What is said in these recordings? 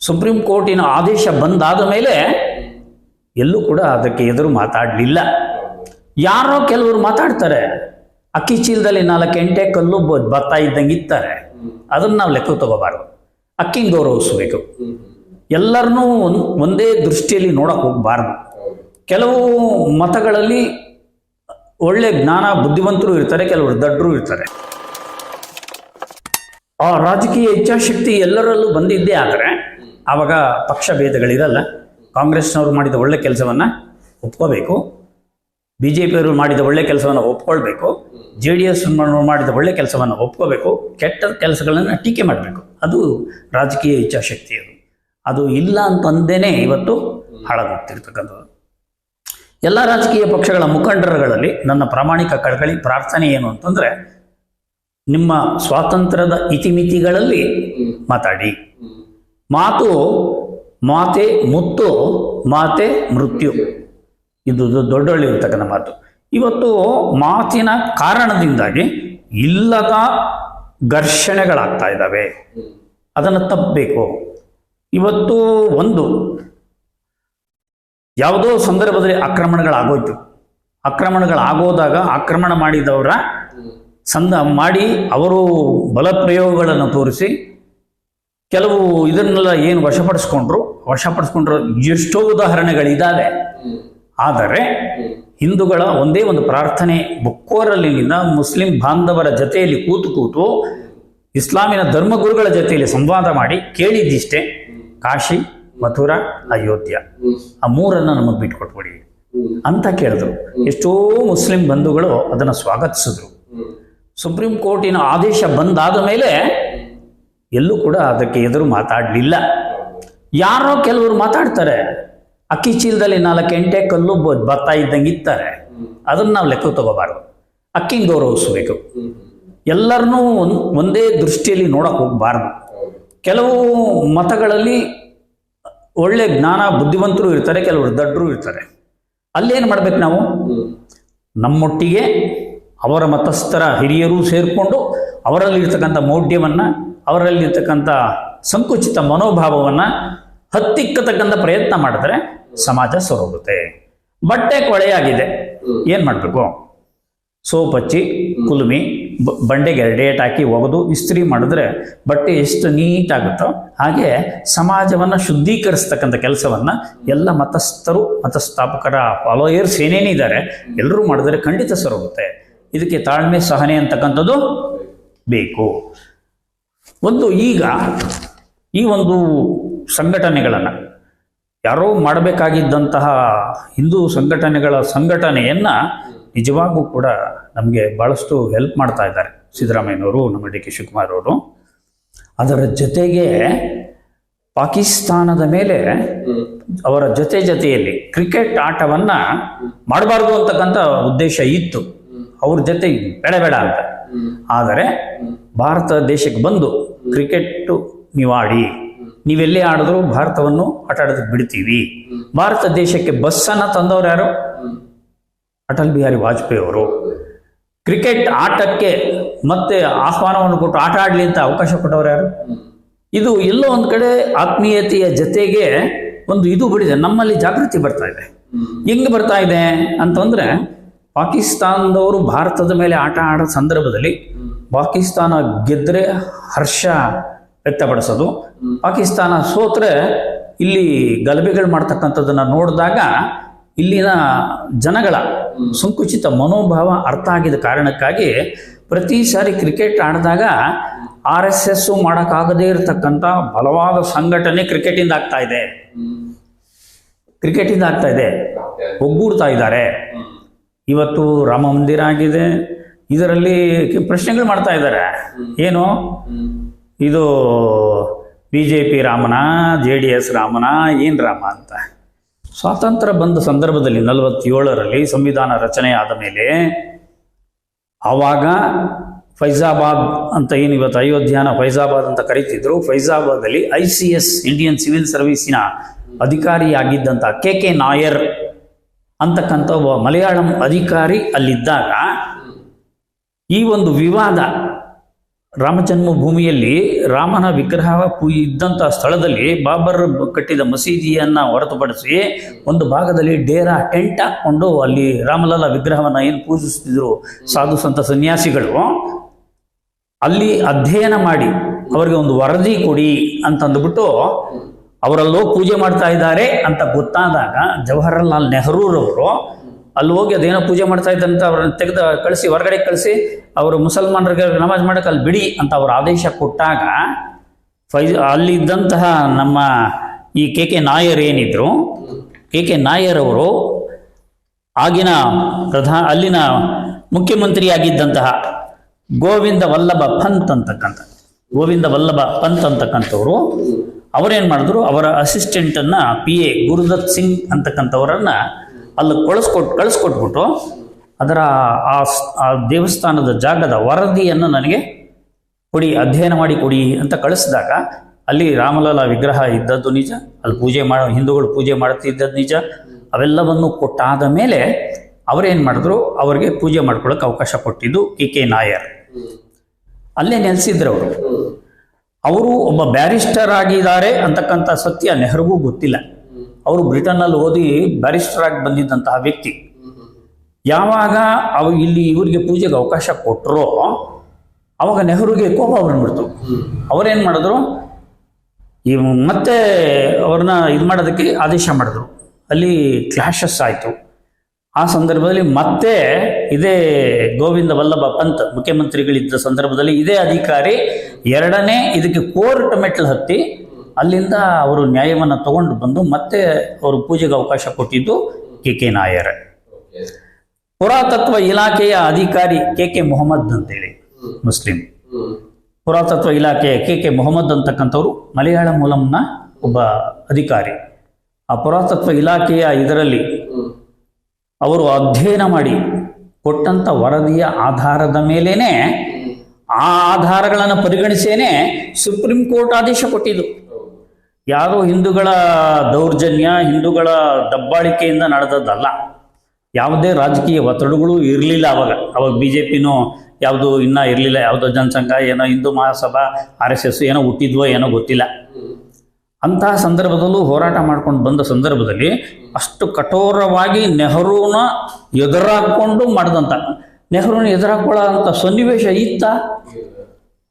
Supreme ಕೋರ್ಟಿನ ಆದೇಶ ಬಂದಾದ ಮೇಲೆ ಎಲ್ಲೂ ಕೂಡ ಅದಕ್ಕೆ ಎದುರು ಮಾತಾಡಲಿಲ್ಲ. ಯಾರೋ ಕೆಲವರು ಮಾತಾಡ್ತಾರೆ. ಅಕ್ಕಿ ಚೀಲದಲ್ಲಿ ನಾಲ್ಕು ಎಂಟೆ ಕಲ್ಲು ಬರ್ತಾ ಇದ್ದಂಗೆ ಇರ್ತಾರೆ ಅದನ್ನು ನಾವು ಲೆಕ್ಕ ತಗೋಬಾರ್ದು. ಅಕ್ಕಿನ ಗೌರವಿಸಬೇಕು. ಎಲ್ಲರನ್ನೂ ಒಂದ್- ದೃಷ್ಟಿಯಲ್ಲಿ ನೋಡಕ್ ಹೋಗಬಾರ್ದು. ಕೆಲವು ಮತಗಳಲ್ಲಿ ಒಳ್ಳೆ ಜ್ಞಾನ, ಬುದ್ಧಿವಂತರು ಇರ್ತಾರೆ, ಕೆಲವರು ದಡ್ಡರು ಇರ್ತಾರೆ. ಆ ರಾಜಕೀಯ ಇಚ್ಛಾಶಕ್ತಿ ಎಲ್ಲರಲ್ಲೂ ಬಂದಿದ್ದೇ ಆದರೆ ಆವಾಗ ಪಕ್ಷ ಭೇದಗಳಿರಲ್ಲ. ಕಾಂಗ್ರೆಸ್ನವರು ಮಾಡಿದ ಒಳ್ಳೆ ಕೆಲಸವನ್ನು ಒಪ್ಕೋಬೇಕು. ಬಿ ಜೆ ಪಿಯವರು ಮಾಡಿದ ಒಳ್ಳೆ ಕೆಲಸವನ್ನು ಒಪ್ಕೊಳ್ಬೇಕು. ಜೆ ಡಿ ಎಸ್ ಮಾಡಿದ ಒಳ್ಳೆ ಕೆಲಸವನ್ನು ಒಪ್ಕೋಬೇಕು. ಕೆಟ್ಟ ಕೆಲಸಗಳನ್ನು ಟೀಕೆ ಮಾಡಬೇಕು. ಅದು ರಾಜಕೀಯ ಇಚ್ಛಾಶಕ್ತಿ ಅದು. ಅದು ಇಲ್ಲ ಅಂತಂದೇನೆ ಇವತ್ತು ಹಾಳಾಗೋಗ್ತಿರ್ತಕ್ಕಂಥದ್ದು. ಎಲ್ಲ ರಾಜಕೀಯ ಪಕ್ಷಗಳ ಮುಖಂಡರುಗಳಲ್ಲಿ ನನ್ನ ಪ್ರಾಮಾಣಿಕ ಕಳಕಳಿ ಪ್ರಾರ್ಥನೆ ಏನು ಅಂತಂದರೆ, ನಿಮ್ಮ ಸ್ವಾತಂತ್ರ್ಯದ ಇತಿಮಿತಿಗಳಲ್ಲಿ ಮಾತಾಡಿ. ಮಾತು ಮಾತೆ ಮುತ್ತು, ಮಾತೆ ಮೃತ್ಯು. ಇದು ದೊ- ದೊಡ್ಡೊಳ್ಳೆ ಇರ್ತಕ್ಕಂಥ ಮಾತು. ಇವತ್ತು ಮಾತಿನ ಕಾರಣದಿಂದಾಗಿ ಇಲ್ಲದ ಘರ್ಷಣೆಗಳಾಗ್ತಾ ಇದ್ದಾವೆ. ಅದನ್ನು ತಪ್ಪಬೇಕು ಇವತ್ತು ಒಂದು ಯಾವುದೋ ಸಂದರ್ಭದಲ್ಲಿ ಆಕ್ರಮಣಗಳಾಗೋಯ್ತು. ಆಕ್ರಮಣಗಳಾಗೋದಾಗ ಆಕ್ರಮಣ ಮಾಡಿದವರ ಸಂದ ಮಾಡಿ ಅವರು ಬಲಪ್ರಯೋಗಗಳನ್ನು ತೋರಿಸಿ ಕೆಲವು ಇದನ್ನೆಲ್ಲ ಏನು ವಶಪಡಿಸ್ಕೊಂಡ್ರು? ವಶಪಡಿಸ್ಕೊಂಡ್ರು ಎಷ್ಟೋ ಉದಾಹರಣೆಗಳಿದ್ದಾವೆ ಆದರೆ ಹಿಂದೂಗಳ ಒಂದೇ ಒಂದು ಪ್ರಾರ್ಥನೆ ಬೊಕ್ಕೋರಲ್ಲಿನಿಂದ ಮುಸ್ಲಿಂ ಬಾಂಧವರ ಜೊತೆಯಲ್ಲಿ ಕೂತು ಕೂತು ಇಸ್ಲಾಮಿನ ಧರ್ಮಗುರುಗಳ ಜೊತೆಯಲ್ಲಿ ಸಂವಾದ ಮಾಡಿ ಕೇಳಿದ್ದಿಷ್ಟೇ. ಕಾಶಿ, ಮಥುರಾ, ಅಯೋಧ್ಯ. ಆ ಮೂರನ್ನು ನಮಗೆ ಬಿಟ್ಕೊಟ್ಬಿಡಿ. ಅಂತ ಕೇಳಿದ್ರು. ಎಷ್ಟೋ ಮುಸ್ಲಿಂ ಬಂಧುಗಳು ಅದನ್ನು ಸ್ವಾಗತಿಸಿದ್ರು. ಸುಪ್ರೀಂ ಕೋರ್ಟಿನ ಆದೇಶ ಬಂದಾದ ಮೇಲೆ ಎಲ್ಲೂ ಕೂಡ ಅದಕ್ಕೆ ಎದುರು ಮಾತಾಡಲಿಲ್ಲ. ಯಾರೋ ಕೆಲವರು ಮಾತಾಡ್ತಾರೆ. ಅಕ್ಕಿ ಚೀಲದಲ್ಲಿ ನಾಲ್ಕು ಎಂಟೆ ಕಲ್ಲು ಬರ್ತಾ ಇದ್ದಂಗೆ ಇರ್ತಾರೆ. ಅದನ್ನು ನಾವು ಲೆಕ್ಕ ತಗೋಬಾರ್ದು. ಅಕ್ಕಿನ ಗೌರವಿಸಬೇಕು. ಎಲ್ಲರನ್ನೂ ಒಂದು, ಒಂದೇ ದೃಷ್ಟಿಯಲ್ಲಿ ನೋಡಕ್ ಹೋಗ್ಬಾರ್ದು. ಕೆಲವು ಮತಗಳಲ್ಲಿ ಒಳ್ಳೆ ಜ್ಞಾನ, ಬುದ್ಧಿವಂತರು ಇರ್ತಾರೆ, ಕೆಲವರು ದಡ್ಡರು ಇರ್ತಾರೆ. ಅಲ್ಲೇನು ಮಾಡ್ಬೇಕು ನಾವು? ನಮ್ಮೊಟ್ಟಿಗೆ ಅವರ ಮತಸ್ಥರ ಹಿರಿಯರು ಸೇರಿಕೊಂಡು ಅವರಲ್ಲಿರ್ತಕ್ಕಂಥ ಮೌಢ್ಯವನ್ನು ಅವರಲ್ಲಿರ್ತಕ್ಕಂಥ ಸಂಕುಚಿತ ಮನೋಭಾವವನ್ನು ಹತ್ತಿಕ್ಕತಕ್ಕಂಥ ಪ್ರಯತ್ನ ಮಾಡಿದ್ರೆ ಸಮಾಜ ಸೊರಗುತ್ತೆ ಬಟ್ಟೆ ಕೊಳೆಯಾಗಿದೆ. ಏನು ಮಾಡಬೇಕು? ಸೋಪ್ ಹಚ್ಚಿ ಕುಲುಮಿ ಬಂಡೆಗೆ ಡೇಟ್ ಹಾಕಿ ಒಗೆದು ಇಸ್ತ್ರಿ ಮಾಡಿದ್ರೆ ಬಟ್ಟೆ ಎಷ್ಟು ನೀಟಾಗುತ್ತೋ ಹಾಗೆ ಸಮಾಜವನ್ನು ಶುದ್ಧೀಕರಿಸ್ತಕ್ಕಂಥ ಕೆಲಸವನ್ನು ಎಲ್ಲ ಮತಸ್ಥರು, ಮತಸ್ಥಾಪಕರ ಫಾಲೋಯರ್ಸ್ ಏನೇನಿದ್ದಾರೆ ಎಲ್ಲರೂ ಮಾಡಿದ್ರೆ ಖಂಡಿತ ಸರೋಗುತ್ತೆ ಇದಕ್ಕೆ ತಾಳ್ಮೆ, ಸಹನೆ ಅಂತಕ್ಕಂಥದ್ದು ಬೇಕು. ಒಂದು ಈಗ ಈ ಒಂದು ಸಂಘಟನೆಗಳನ್ನು ಯಾರೋ ಮಾಡಬೇಕಾಗಿದ್ದಂತಹ ಹಿಂದೂ ಸಂಘಟನೆಗಳ ಸಂಘಟನೆಯನ್ನು ನಿಜವಾಗೂ ಕೂಡ ನಮಗೆ ಭಾಳಷ್ಟು ಹೆಲ್ಪ್ ಮಾಡ್ತಾ ಇದ್ದಾರೆ. ಸಿದ್ದರಾಮಯ್ಯನವರು, ನಮ್ಮ ಡಿ ಕೆ ಶಿವಕುಮಾರ್ ಅವರು. ಅದರ ಜೊತೆಗೆ ಪಾಕಿಸ್ತಾನದ ಮೇಲೆ ಅವರ ಜೊತೆ ಜೊತೆಯಲ್ಲಿ ಕ್ರಿಕೆಟ್ ಆಟವನ್ನ ಮಾಡಬಾರ್ದು ಅಂತಕ್ಕಂಥ ಉದ್ದೇಶ ಇತ್ತು. ಅವ್ರ ಜೊತೆ ಬೇಡ ಬೇಡ ಅಂತ. ಆದರೆ ಭಾರತ ದೇಶಕ್ಕೆ ಬಂದು ಕ್ರಿಕೆಟ್ ನೀವು ಆಡಿ ನೀವೆಲ್ಲೇ ಆಡಿದ್ರು ಭಾರತವನ್ನು ಆಟ ಆಡೋದಕ್ಕೆ ಬಿಡ್ತೀವಿ. ಭಾರತ ದೇಶಕ್ಕೆ ಬಸ್ಸನ್ನು ತಂದವರು ಯಾರು? ಅಟಲ್ ಬಿಹಾರಿ ವಾಜಪೇಯಿ ಅವರು. ಕ್ರಿಕೆಟ್ ಆಟಕ್ಕೆ ಮತ್ತೆ ಆಹ್ವಾನವನ್ನು ಕೊಟ್ಟು ಆಟ ಆಡಲಿ ಅಂತ ಅವಕಾಶ ಕೊಟ್ಟವರು ಯಾರು? ಇದು ಎಲ್ಲೋ ಒಂದು ಕಡೆ ಆತ್ಮೀಯತೆಯ ಜೊತೆಗೆ ಒಂದು ಇದು ಬಿಡಿದೆ. ನಮ್ಮಲ್ಲಿ ಜಾಗೃತಿ ಬರ್ತಾ ಇದೆ. ಹೆಂಗೆ ಬರ್ತಾ ಇದೆ ಅಂತಂದ್ರೆ ಪಾಕಿಸ್ತಾನದವರು ಭಾರತದ ಮೇಲೆ ಆಟ ಆಡೋ ಸಂದರ್ಭದಲ್ಲಿ ಪಾಕಿಸ್ತಾನ ಗೆದ್ರೆ ಹರ್ಷ ವ್ಯಕ್ತಪಡಿಸೋದು. ಪಾಕಿಸ್ತಾನ ಸೋತ್ರೆ ಇಲ್ಲಿ ಗಲಭೆಗಳು ಮಾಡ್ತಕ್ಕಂಥದ್ದನ್ನ ನೋಡಿದಾಗ ಇಲ್ಲಿನ ಜನಗಳ ಸಂಕುಚಿತ ಮನೋಭಾವ ಅರ್ಥ ಆಗಿದ ಕಾರಣಕ್ಕಾಗಿ ಪ್ರತಿ ಸಾರಿ ಕ್ರಿಕೆಟ್ ಆಡಿದಾಗ ಆರ್ ಎಸ್ ಎಸ್ ಮಾಡೋಕ್ಕಾಗದೇ ಇರತಕ್ಕಂಥ ಬಲವಾದ ಸಂಘಟನೆ ಕ್ರಿಕೆಟಿಂದ ಆಗ್ತಾ ಇದೆ. ಕ್ರಿಕೆಟಿಂದ ಆಗ್ತಾ ಇದೆ. ಒಗ್ಗೂಡ್ತಾ ಇದ್ದಾರೆ. ಇವತ್ತು ರಾಮ ಮಂದಿರ ಆಗಿದೆ. ಇದರಲ್ಲಿ ಪ್ರಶ್ನೆಗಳು ಮಾಡ್ತಾ ಇದ್ದಾರೆ. ಏನು? ಇದು ಬಿ ಜೆ ಪಿ ರಾಮನ ಜೆ ಡಿ ಎಸ್ ರಾಮನ, ಏನು ರಾಮ ಅಂತ. ಸ್ವಾತಂತ್ರ್ಯ ಬಂದ ಸಂದರ್ಭದಲ್ಲಿ ನಲವತ್ತೇಳರಲ್ಲಿ ಸಂವಿಧಾನ ರಚನೆ ಆದ ಮೇಲೆ ಆವಾಗ ಫೈಜಾಬಾದ್ ಅಂತ ಏನು ಇವತ್ತು ಅಯೋಧ್ಯಾನ ಫೈಜಾಬಾದ್ ಅಂತ ಕರೀತಿದ್ರು. ಫೈಜಾಬಾದಲ್ಲಿ I C S Indian civil ಸರ್ವೀಸಿನ ಅಧಿಕಾರಿಯಾಗಿದ್ದಂಥ ಕೆ ಕೆ ನಾಯರ್ ಅಂತಕ್ಕಂಥ ಒಬ್ಬ ಮಲಯಾಳಂ ಅಧಿಕಾರಿ ಅಲ್ಲಿದ್ದಾಗ ಈ ಒಂದು ವಿವಾದ ರಾಮ ಜನ್ಮಭೂಮಿಯಲ್ಲಿ ರಾಮನ ವಿಗ್ರಹ ಇದ್ದಂತಹ ಸ್ಥಳದಲ್ಲಿ ಬಾಬರ್ ಕಟ್ಟಿದ ಮಸೀದಿಯನ್ನು ಹೊರತುಪಡಿಸಿ ಒಂದು ಭಾಗದಲ್ಲಿ ಡೇರಾ ಟೆಂಟ್ ಹಾಕೊಂಡು ಅಲ್ಲಿ ರಾಮಲಲ್ಲ ವಿಗ್ರಹವನ್ನು ಏನು ಪೂಜಿಸ್ತಿದ್ರು ಸಾಧು ಸಂತ ಸನ್ಯಾಸಿಗಳು, ಅಲ್ಲಿ ಅಧ್ಯಯನ ಮಾಡಿ ಅವರಿಗೆ ಒಂದು ವರದಿ ಕೊಡಿ ಅಂತಂದ್ಬಿಟ್ಟು ಅವರಲ್ಲೋ ಪೂಜೆ ಮಾಡ್ತಾ ಇದ್ದಾರೆ ಅಂತ ಗೊತ್ತಾದಾಗ ಜವಾಹರಲಾಲ್ ನೆಹರೂರವರು ಅಲ್ಲಿ ಹೋಗಿ ಅದೇನೋ ಪೂಜೆ ಮಾಡ್ತಾ ಇದ್ದಂತ ಅವ್ರನ್ನ ತೆಗೆದು ಕಳಿಸಿ, ಹೊರಗಡೆ ಕಳಿಸಿ, ಅವರು ಮುಸಲ್ಮಾನರಿಗೆ ನಮಾಜ್ ಮಾಡಕ್ಕೆ ಅಲ್ಲಿ ಬಿಡಿ ಅಂತ ಅವ್ರ ಆದೇಶ ಕೊಟ್ಟಾಗ ಫೈಜ್ ಅಲ್ಲಿದ್ದಂತಹ ನಮ್ಮ ಈ ಕೆ ಕೆ ನಾಯರ್ ಏನಿದ್ರು, ಕೆ ಕೆ ನಾಯರ್ ಅವರು ಆಗಿನ ಪ್ರಧಾನ ಅಲ್ಲಿನ ಮುಖ್ಯಮಂತ್ರಿಯಾಗಿದ್ದಂತಹ ಗೋವಿಂದ ವಲ್ಲಭ ಪಂತ್ ಅಂತಕ್ಕಂಥ, ಗೋವಿಂದ ವಲ್ಲಭ ಪಂತ್ ಅಂತಕ್ಕಂಥವ್ರು, ಅವರೇನು ಮಾಡಿದ್ರು, ಅವರ ಅಸಿಸ್ಟೆಂಟನ್ನು ಪಿ ಎ ಗುರುದತ್ ಸಿಂಗ್ ಅಂತಕ್ಕಂಥವರನ್ನ ಅಲ್ಲಿ ಕಳಿಸ್ಕೊಟ್, ಕಳಿಸ್ಕೊಟ್ಬಿಟ್ಟು ಅದರ ಆ ಆ ದೇವಸ್ಥಾನದ ಜಾಗದ ವರದಿಯನ್ನು ನನಗೆ ಕೊಡಿ, ಅಧ್ಯಯನ ಮಾಡಿ ಕೊಡಿ ಅಂತ ಕಳಿಸಿದಾಗ ಅಲ್ಲಿ ರಾಮಲಾಲ ವಿಗ್ರಹ ಇದ್ದದ್ದು ನಿಜ, ಅಲ್ಲಿ ಪೂಜೆ ಮಾಡೋ, ಹಿಂದೂಗಳು ಪೂಜೆ ಮಾಡ್ತಿದ್ದದ್ದು ನಿಜ, ಅವೆಲ್ಲವನ್ನು ಕೊಟ್ಟಾದ ಮೇಲೆ ಅವರೇನು ಮಾಡಿದ್ರು, ಅವರಿಗೆ ಪೂಜೆ ಮಾಡ್ಕೊಳ್ಳೋಕೆ ಅವಕಾಶ ಕೊಟ್ಟಿದ್ದು ಕೆ ಕೆ ನಾಯರ್. ಅಲ್ಲೇ ನೆಲೆಸಿದ್ರು ಅವರು. ಅವರು ಒಬ್ಬ ಬ್ಯಾರಿಸ್ಟರ್ ಆಗಿದ್ದಾರೆ ಅಂತಕ್ಕಂಥ ಸತ್ಯ ನೆಹರಿಗೂ ಗೊತ್ತಿಲ್ಲ. ಅವರು ಬ್ರಿಟನ್ನಲ್ಲಿ ಓದಿ ಬ್ಯಾರಿಸ್ಟರ್ ಆಗಿ ಬಂದಿದ್ದಂತಹ ವ್ಯಕ್ತಿ. ಯಾವಾಗ ಅವ ಇಲ್ಲಿ ಇವರಿಗೆ ಪೂಜೆಗೆ ಅವಕಾಶ ಕೊಟ್ಟರೋ ಅವಾಗ ನೆಹರುಗೆ ಕೋಪ ಬಂದ್ಬಿಡ್ತು. ಅವರೇನು ಮಾಡಿದ್ರು? ಈ ಮತ್ತೆ ಅವ್ರನ್ನ ಇದು ಮಾಡೋದಕ್ಕೆ ಆದೇಶ ಮಾಡಿದ್ರು. ಅಲ್ಲಿ ಕ್ಲಾಶಸ್ ಆಯಿತು. ಆ ಸಂದರ್ಭದಲ್ಲಿ ಮತ್ತೆ ಇದೇ ಗೋವಿಂದ ವಲ್ಲಭ ಪಂತ್ ಮುಖ್ಯಮಂತ್ರಿಗಳಿದ್ದ ಸಂದರ್ಭದಲ್ಲಿ ಇದೇ ಅಧಿಕಾರಿ ಎರಡನೇ ಇದಕ್ಕೆ ಕೋರ್ಟ್ ಮೆಟ್ಲು ಹತ್ತಿ ಅಲ್ಲಿಂದ ಅವರು ನ್ಯಾಯವನ್ನು ತಗೊಂಡು ಬಂದು ಮತ್ತೆ ಅವರು ಪೂಜೆಗೆ ಅವಕಾಶ ಕೊಟ್ಟಿದ್ದು ಕೆ ಕೆ ನಾಯರ್ ಪುರಾತತ್ವ ಇಲಾಖೆಯ ಅಧಿಕಾರಿ ಕೆ ಕೆ ಮೊಹಮ್ಮದ್ ಅಂತೇಳಿ ಮುಸ್ಲಿಂ. ಪುರಾತತ್ವ ಇಲಾಖೆಯ ಕೆ ಕೆ ಮೊಹಮ್ಮದ್ ಅಂತಕ್ಕಂಥವ್ರು ಮಲಯಾಳ ಮೂಲಂನ ಒಬ್ಬ ಅಧಿಕಾರಿ. ಆ ಪುರಾತತ್ವ ಇಲಾಖೆಯ ಇದರಲ್ಲಿ ಅವರು ಅಧ್ಯಯನ ಮಾಡಿ ಕೊಟ್ಟಂತ ವರದಿಯ ಆಧಾರದ ಮೇಲೇನೆ ಆ ಆಧಾರಗಳನ್ನು ಪರಿಗಣಿಸೇನೆ ಸುಪ್ರೀಂ ಕೋರ್ಟ್ ಆದೇಶ ಕೊಟ್ಟಿದ್ದು. ಯಾರೋ ಹಿಂದೂಗಳ ದೌರ್ಜನ್ಯ, ಹಿಂದೂಗಳ ದಬ್ಬಾಳಿಕೆಯಿಂದ ನಡೆದದ್ದಲ್ಲ. ಯಾವುದೇ ರಾಜಕೀಯ ಒತ್ತಡಗಳು ಇರಲಿಲ್ಲ ಅವಾಗ. ಅವಾಗ ಬಿ ಜೆ ಪಿನೂ ಯಾವುದು ಇನ್ನೂ ಇರಲಿಲ್ಲ. ಯಾವುದೋ ಜನಸಂಘ, ಏನೋ Hindu Mahasabha, R S S ಏನೋ ಹುಟ್ಟಿದ್ವೋ ಏನೋ ಗೊತ್ತಿಲ್ಲ. ಅಂತಹ ಸಂದರ್ಭದಲ್ಲೂ ಹೋರಾಟ ಮಾಡ್ಕೊಂಡು ಬಂದ ಸಂದರ್ಭದಲ್ಲಿ ಅಷ್ಟು ಕಠೋರವಾಗಿ ನೆಹರೂನ ಎದುರಾಕೊಂಡು ಮಾಡಿದಂಥ ನೆಹರೂನ ಎದುರಾಕೊಳ್ಳೋ ಅಂಥ ಸನ್ನಿವೇಶ ಇತ್ತ?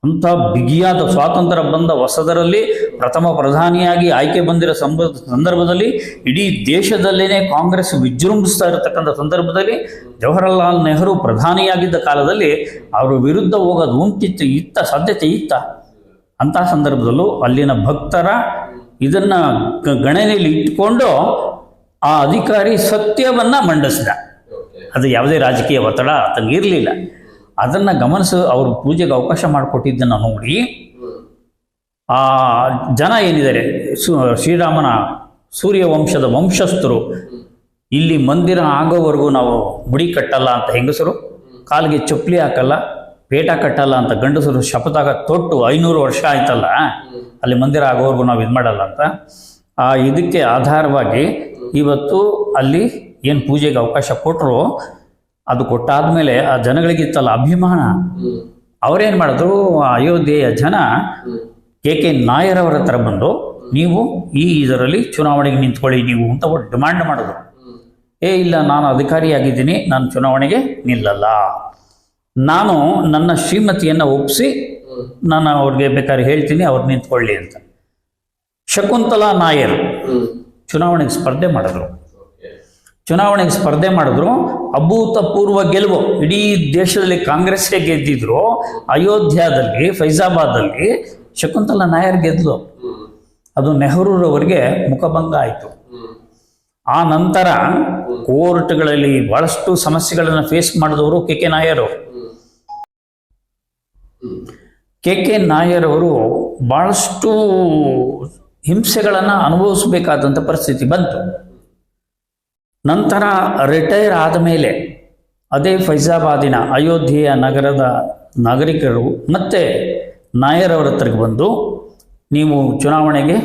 ಅಂಥ ಬಿಗಿಯಾದ ಸ್ವಾತಂತ್ರ್ಯ ಬಂದ ಹೊಸದರಲ್ಲಿ ಪ್ರಥಮ ಪ್ರಧಾನಿಯಾಗಿ ಆಯ್ಕೆ ಬಂದಿರೋ ಸಂಬ ಸಂದರ್ಭದಲ್ಲಿ ಇಡೀ ದೇಶದಲ್ಲೇನೆ ಕಾಂಗ್ರೆಸ್ ವಿಜೃಂಭಿಸ್ತಾ ಇರತಕ್ಕಂಥ ಸಂದರ್ಭದಲ್ಲಿ ಜವಹರಲಾಲ್ ನೆಹರು ಪ್ರಧಾನಿಯಾಗಿದ್ದ ಕಾಲದಲ್ಲಿ ಅವರ ವಿರುದ್ಧ ಹೋಗೋದು ಉಂಟಿತ್ತು ಇತ್ತ ಸಾಧ್ಯತೆ ಇತ್ತ. ಅಂತಹ ಸಂದರ್ಭದಲ್ಲೂ ಅಲ್ಲಿನ ಭಕ್ತರ ಇದನ್ನ ಗಣನೆಯಲ್ಲಿ ಇಟ್ಕೊಂಡು ಆ ಅಧಿಕಾರಿ ಸತ್ಯವನ್ನ ಮಂಡಿಸಿದ. ಅದು ಯಾವುದೇ ರಾಜಕೀಯ ಒತ್ತಡ ಇರಲಿಲ್ಲ. ಅದನ್ನ ಗಮನಿಸಿ, ಅವರು ಪೂಜೆಗೆ ಅವಕಾಶ ಮಾಡಿಕೊಟ್ಟಿದ್ದನ್ನು ನೋಡಿ. ಆ ಜನ ಏನಿದ್ದಾರೆ? ಶ್ರೀರಾಮನ ಸೂರ್ಯ ವಂಶದ ವಂಶಸ್ಥರು. ಇಲ್ಲಿ ಮಂದಿರ ಆಗೋವರೆಗೂ ನಾವು ಮುಡಿ ಕಟ್ಟಲ್ಲ ಅಂತ ಹೆಂಗಸರು? ಕಾಲಿಗೆ ಚಪ್ಪಲಿ ಹಾಕಲ್ಲ, ಪೇಟ ಕಟ್ಟಲ್ಲ ಅಂತ ಗಂಡಸರು ಶಪಥಾಗ ತೊಟ್ಟು ಐನೂರು ವರ್ಷ ಆಯ್ತಲ್ಲ? ಅಲ್ಲಿ ಮಂದಿರ ಆಗೋವರೆಗೂ ನಾವು ಇದು ಮಾಡಲ್ಲ ಅಂತ. ಆ, ಇದಕ್ಕೆ ಆಧಾರವಾಗಿ ಇವತ್ತು ಅಲ್ಲಿ ಏನು ಪೂಜೆಗೆ ಅವಕಾಶ ಕೊಟ್ಟರು ಅದು ಕೊಟ್ಟಾದ ಮೇಲೆ ಆ ಜನಗಳಿಗಿತ್ತಲ್ಲ ಅಭಿಮಾನ. ಅವರೇನ್ ಮಾಡಿದ್ರು ಅಯೋಧ್ಯೆಯ ಜನ ಕೆ ಕೆ ನಾಯರ್ ಅವರ ಹತ್ರ ಬಂದು ನೀವು ಈ ಇದರಲ್ಲಿ ಚುನಾವಣೆಗೆ ನಿಂತ್ಕೊಳ್ಳಿ ನೀವು ಅಂತ ಡಿಮ್ಯಾಂಡ್ ಮಾಡಿದ್ರು. ಏ ಇಲ್ಲ ನಾನು ಅಧಿಕಾರಿಯಾಗಿದ್ದೀನಿ ನಾನು ಚುನಾವಣೆಗೆ ನಿಲ್ಲಲ್ಲ. ನಾನು ನನ್ನ ಶ್ರೀಮತಿಯನ್ನು ಒಪ್ಪಿಸಿ ನಾನು ಅವ್ರಿಗೆ ಬೇಕಾದ್ರೆ ಹೇಳ್ತೀನಿ ಅವ್ರು ನಿಂತ್ಕೊಳ್ಳಿ ಅಂತ. ಶಕುಂತಲಾ ನಾಯರ್ ಚುನಾವಣೆಗೆ ಸ್ಪರ್ಧೆ ಮಾಡಿದ್ರು. ಚುನಾವಣೆಗೆ ಸ್ಪರ್ಧೆ ಮಾಡಿದ್ರು, ಅಭೂತಪೂರ್ವ ಗೆಲುವು. ಇಡೀ ದೇಶದಲ್ಲಿ ಕಾಂಗ್ರೆಸ್ಗೆ ಗೆದ್ದಿದ್ರು. ಅಯೋಧ್ಯಾದಲ್ಲಿ ಫೈಜಾಬಾದಲ್ಲಿ ಶಕುಂತಲಾ ನಾಯರ್ ಗೆದ್ಲು. ಅದು ನೆಹರೂರವರಿಗೆ ಮುಖಭಂಗ ಆಯಿತು. ಆ ನಂತರ ಕೋರ್ಟ್ಗಳಲ್ಲಿ ಬಹಳಷ್ಟು ಸಮಸ್ಯೆಗಳನ್ನು ಫೇಸ್ ಮಾಡಿದವರು K K Nair. K K Nair ಅವರು ಬಹಳಷ್ಟು ಹಿಂಸೆಗಳನ್ನು ಅನುಭವಿಸಬೇಕಾದಂಥ ಪರಿಸ್ಥಿತಿ ಬಂತು. ನಂತರ ರಿಟೈರ್ ಆದ ಮೇಲೆ ಅದೇ ಫೈಜಾಬಾದಿನ ಅಯೋಧ್ಯೆಯ ನಗರದ ನಾಗರಿಕರು ಮತ್ತೆ ನಾಯರ್ ಅವರ ಹತ್ರಕ್ಕೆ ಬಂದು, ನೀವು ಚುನಾವಣೆಗೆ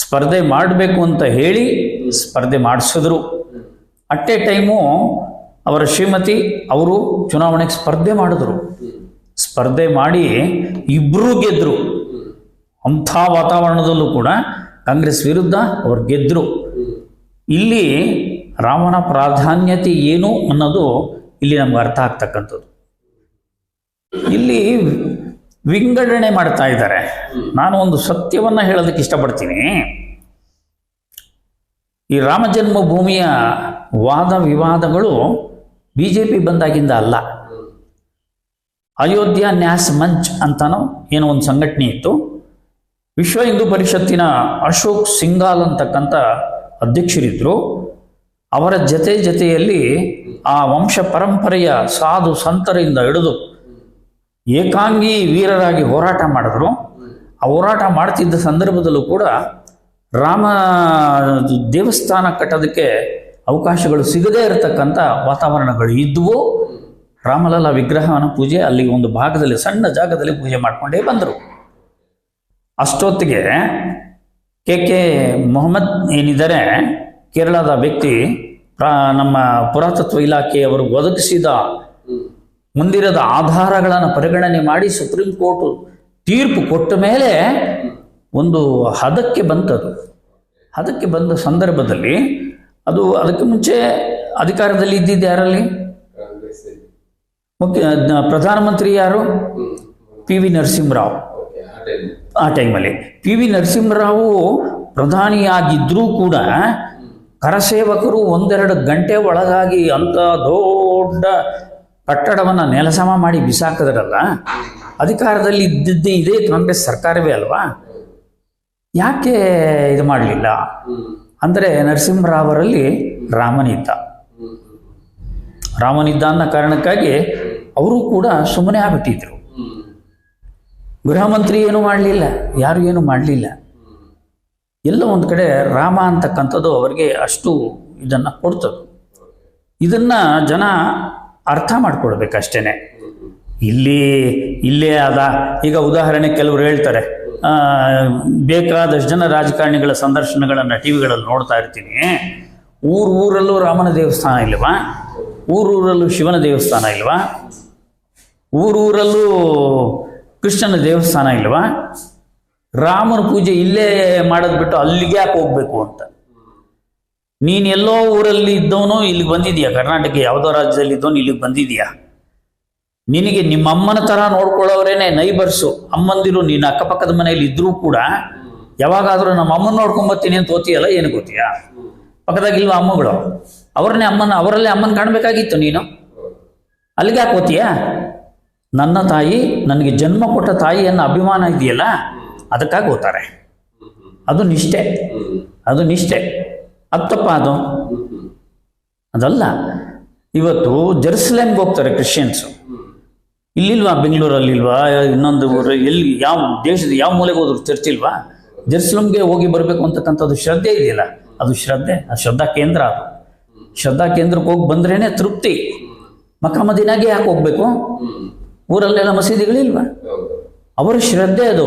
ಸ್ಪರ್ಧೆ ಮಾಡಬೇಕು ಅಂತ ಹೇಳಿ ಸ್ಪರ್ಧೆ ಮಾಡಿಸಿದ್ರು. ಅಟ್ ಎ ಟೈಮು ಅವರ ಶ್ರೀಮತಿ ಅವರು ಚುನಾವಣೆಗೆ ಸ್ಪರ್ಧೆ ಮಾಡಿದ್ರು. ಸ್ಪರ್ಧೆ ಮಾಡಿ ಇಬ್ಬರೂ ಗೆದ್ದರು ಅಂಥ ವಾತಾವರಣದಲ್ಲೂ ಕೂಡ ಕಾಂಗ್ರೆಸ್ ವಿರುದ್ಧ ಅವರು ಗೆದ್ರು. ಇಲ್ಲಿ ರಾಮನ ಪ್ರಾಧಾನ್ಯತೆ ಏನು ಅನ್ನೋದು ಇಲ್ಲಿ ನಮ್ಗೆ ಅರ್ಥ ಆಗ್ತಕ್ಕಂಥದ್ದು. ಇಲ್ಲಿ ವಿಂಗಡಣೆ ಮಾಡ್ತಾ ಇದ್ದಾರೆ. ನಾನು ಒಂದು ಸತ್ಯವನ್ನ ಹೇಳೋದಕ್ಕೆ ಇಷ್ಟಪಡ್ತೀನಿ. ಈ ರಾಮ ಜನ್ಮಭೂಮಿಯ ವಾದ ವಿವಾದಗಳು ಬಿ ಜೆ ಪಿ ಬಂದಾಗಿಂದ ಅಲ್ಲ. ಅಯೋಧ್ಯ ನ್ಯಾಸ್ ಮಂಚ್ ಅಂತನೋ ಏನೋ ಒಂದು ಸಂಘಟನೆ ಇತ್ತು. ವಿಶ್ವ ಹಿಂದೂ ಪರಿಷತ್ತಿನ ಅಶೋಕ್ ಸಿಂಗಾಲ್ ಅಂತಕ್ಕಂಥ ಅಧ್ಯಕ್ಷರಿದ್ದರು ಅವರ ಜತೆ ಜೊತೆಯಲ್ಲಿ ಆ ವಂಶ ಪರಂಪರೆಯ ಸಾಧು ಸಂತರಿಂದ ಹಿಡಿದು ಏಕಾಂಗಿ ವೀರರಾಗಿ ಹೋರಾಟ ಮಾಡಿದ್ರು. ಆ ಹೋರಾಟ ಮಾಡ್ತಿದ್ದ ಸಂದರ್ಭದಲ್ಲೂ ಕೂಡ ರಾಮ ದೇವಸ್ಥಾನ ಕಟ್ಟೋದಕ್ಕೆ ಅವಕಾಶಗಳು ಸಿಗದೇ ಇರತಕ್ಕಂಥ ವಾತಾವರಣಗಳು ಇದ್ವು. ರಾಮಲಲ್ಲ ವಿಗ್ರಹನ ಪೂಜೆ, ಅಲ್ಲಿ ಒಂದು ಭಾಗದಲ್ಲಿ ಸಣ್ಣ ಜಾಗದಲ್ಲಿ ಪೂಜೆ ಮಾಡಿಕೊಂಡೇ ಬಂದರು. ಅಷ್ಟೊತ್ತಿಗೆ ಕೆ ಕೆ ಮೊಹಮ್ಮದ್ ಏನಿದ್ದಾರೆ? ಕೇರಳದ ವ್ಯಕ್ತಿ ನಮ್ಮ ಪುರಾತತ್ವ ಇಲಾಖೆಯವರು ಒದಗಿಸಿದ ಮುಂದಿರದ ಆಧಾರಗಳನ್ನು ಪರಿಗಣನೆ ಮಾಡಿ ಸುಪ್ರೀಂ ಕೋರ್ಟ್ ತೀರ್ಪು ಕೊಟ್ಟ ಮೇಲೆ ಒಂದು ಹದಕ್ಕೆ ಬಂತದು. ಹದಕ್ಕೆ ಬಂದ ಸಂದರ್ಭದಲ್ಲಿ ಅದು ಅದಕ್ಕೆ ಮುಂಚೆ ಅಧಿಕಾರದಲ್ಲಿ ಇದ್ದಿದ್ದು ಯಾರಲ್ಲಿ? ಮುಖ್ಯ ಪ್ರಧಾನಮಂತ್ರಿ ಯಾರು? P V Narasimha Rao. ಆ ಟೈಮಲ್ಲಿ. ಪಿ ವಿ ನರಸಿಂಹರಾವು ಪ್ರಧಾನಿಯಾಗಿದ್ದರೂ ಕೂಡ ಕರಸೇವಕರು ಒಂದೆರಡು ಗಂಟೆ ಒಳಗಾಗಿ ಅಂತ ದೊಡ್ಡ ಕಟ್ಟಡವನ್ನು ನೆಲಸಮ ಮಾಡಿ ಬಿಸಾಕಿದ್ರಲ್ಲ, ಅಧಿಕಾರದಲ್ಲಿ ಇದ್ದಿದ್ದೇ ಇದೇ ಕಾಂಗ್ರೆಸ್ ಸರ್ಕಾರವೇ ಅಲ್ವಾ? ಯಾಕೆ ಇದು ಮಾಡಲಿಲ್ಲ? ಅಂದರೆ ನರಸಿಂಹರಾವರಲ್ಲಿ ರಾಮನಿದ್ದ. ರಾಮನಿದ್ದ ಅನ್ನೋ ಕಾರಣಕ್ಕಾಗಿ ಅವರು ಕೂಡ ಸುಮ್ಮನೆ ಆಗ್ಬಿಟ್ಟಿದ್ರು. ಗೃಹ ಮಂತ್ರಿ ಏನು ಮಾಡಲಿಲ್ಲ, ಯಾರು ಏನು ಮಾಡಲಿಲ್ಲ. ಎಲ್ಲ ಒಂದು ಕಡೆ ರಾಮ ಅಂತಕ್ಕಂಥದ್ದು ಅವರಿಗೆ ಅಷ್ಟು ಇದನ್ನು ಕೊಡ್ತದೆ. ಇದನ್ನು ಜನ ಅರ್ಥ ಮಾಡ್ಕೊಳ್ಬೇಕಷ್ಟೇನೆ. ಇಲ್ಲಿ, ಇಲ್ಲೇ ಆದ, ಈಗ ಉದಾಹರಣೆ ಕೆಲವರು ಹೇಳ್ತಾರೆ ಬೇಕಾದಷ್ಟು ಜನ ರಾಜಕಾರಣಿಗಳ ಸಂದರ್ಶನಗಳನ್ನು ಟಿ ವಿಗಳಲ್ಲಿ ನೋಡ್ತಾ ಇರ್ತೀನಿ. ಊರು ಊರಲ್ಲೂ ರಾಮನ ದೇವಸ್ಥಾನ ಇಲ್ವಾ? ಊರೂರಲ್ಲೂ ಶಿವನ ದೇವಸ್ಥಾನ ಇಲ್ವಾ? ಊರೂರಲ್ಲೂ ಕೃಷ್ಣನ ದೇವಸ್ಥಾನ ಇಲ್ವಾ? ರಾಮನ ಪೂಜೆ ಇಲ್ಲೇ ಮಾಡೋದು ಬಿಟ್ಟು ಅಲ್ಲಿಗೆ ಯಾಕೆ ಹೋಗ್ಬೇಕು ಅಂತ? ನೀನ್ ಎಲ್ಲೋ ಊರಲ್ಲಿ ಇದ್ದವನು ಇಲ್ಲಿಗೆ ಬಂದಿದ್ಯಾ? ಕರ್ನಾಟಕ ಯಾವುದೋ ರಾಜ್ಯದಲ್ಲಿ ಇದ್ದವನು ಇಲ್ಲಿಗೆ ಬಂದಿದೀಯಾ? ನಿನಗೆ ನಿಮ್ಮ ಅಮ್ಮನ ತರ ನೋಡ್ಕೊಳ್ಳೋರೇನೆ ನೈಬರ್ಸು. ಅಮ್ಮಂದಿರು ನೀನು ಅಕ್ಕಪಕ್ಕದ ಮನೆಯಲ್ಲಿ ಇದ್ರೂ ಕೂಡ ಯಾವಾಗಾದ್ರೂ ನಮ್ಮ ಅಮ್ಮನ ನೋಡ್ಕೊಂಬರ್ತೀನಿ ಅಂತ ಓದ್ತೀಯಲ್ಲ, ಏನು ಗೊತ್ತೀಯಾ? ಪಕ್ಕದಾಗಿಲ್ವ ಅಮ್ಮಗಳು? ಅವ್ರನ್ನೇ ಅಮ್ಮನ, ಅವರಲ್ಲೇ ಅಮ್ಮನ ಕಾಣಬೇಕಾಗಿತ್ತು ನೀನು? ಅಲ್ಲಿಗೆ ಯಾಕೆ ಓದ್ತೀಯಾ? ನನ್ನ ತಾಯಿ ನನಗೆ ಜನ್ಮ ಕೊಟ್ಟ ತಾಯಿಯನ್ನು ಅಭಿಮಾನ ಇದೆಯಲ್ಲ? ಅದಕ್ಕಾಗಿ ಓದ್ತಾರೆ. ಅದು ನಿಷ್ಠೆ. ಅದು ನಿಷ್ಠೆ. ಅತ್ತಪ್ಪ ತಪ್ಪ ಅದು? ಅದಲ್ಲ. ಇವತ್ತು ಜೆರುಸಲೇಮ್ಗೆ ಹೋಗ್ತಾರೆ ಕ್ರಿಶ್ಚಿಯನ್ಸು. ಇಲ್ಲಿಲ್ವಾ? ಬೆಂಗಳೂರಲ್ಲಿ ಇಲ್ವಾ ಇನ್ನೊಂದು ಊರು, ಎಲ್ಲಿ, ಯಾವ ದೇಶದ ಯಾವ ಮೂಲೆಗೆ ಹೋದ್ರು ಚರ್ಚ್ ಇಲ್ವಾ? ಜೆರುಸಲೇಮ್ಗೆ ಹೋಗಿ ಬರಬೇಕು ಅಂತಕ್ಕಂಥದ್ದು ಶ್ರದ್ಧೆ ಇದೆಯಲ್ಲ? ಅದು ಶ್ರದ್ಧೆ ಅದು ಶ್ರದ್ಧಾ ಕೇಂದ್ರ ಅದು. ಶ್ರದ್ಧಾ ಕೇಂದ್ರಕ್ಕೆ ಹೋಗಿ ಬಂದ್ರೇನೆ ತೃಪ್ತಿ. ಮಕ್ಕ ಮದಿನಾಗೆ ಯಾಕೆ ಹೋಗ್ಬೇಕು? ಊರಲ್ಲೆಲ್ಲ ಮಸೀದಿಗಳಿಲ್ವಾ? ಅವರ ಶ್ರದ್ಧೆ ಅದು.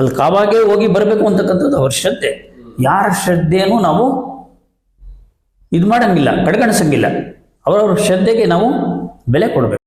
ಅಲ್ಲಿ ಕಾವಾಗೆ ಹೋಗಿ ಬರಬೇಕು ಅಂತಕ್ಕಂಥದ್ದು ಅವ್ರ ಶ್ರದ್ಧೆ. ಯಾರ ಶ್ರದ್ಧೆಯನ್ನು ನಾವು ಇದು ಮಾಡಂಗಿಲ್ಲ ಕಡೆಗಣಿಸಂಗಿಲ್ಲ. ಅವರವ್ರ ಶ್ರದ್ಧೆಗೆ ನಾವು ಬೆಲೆ ಕೊಡಬೇಕು.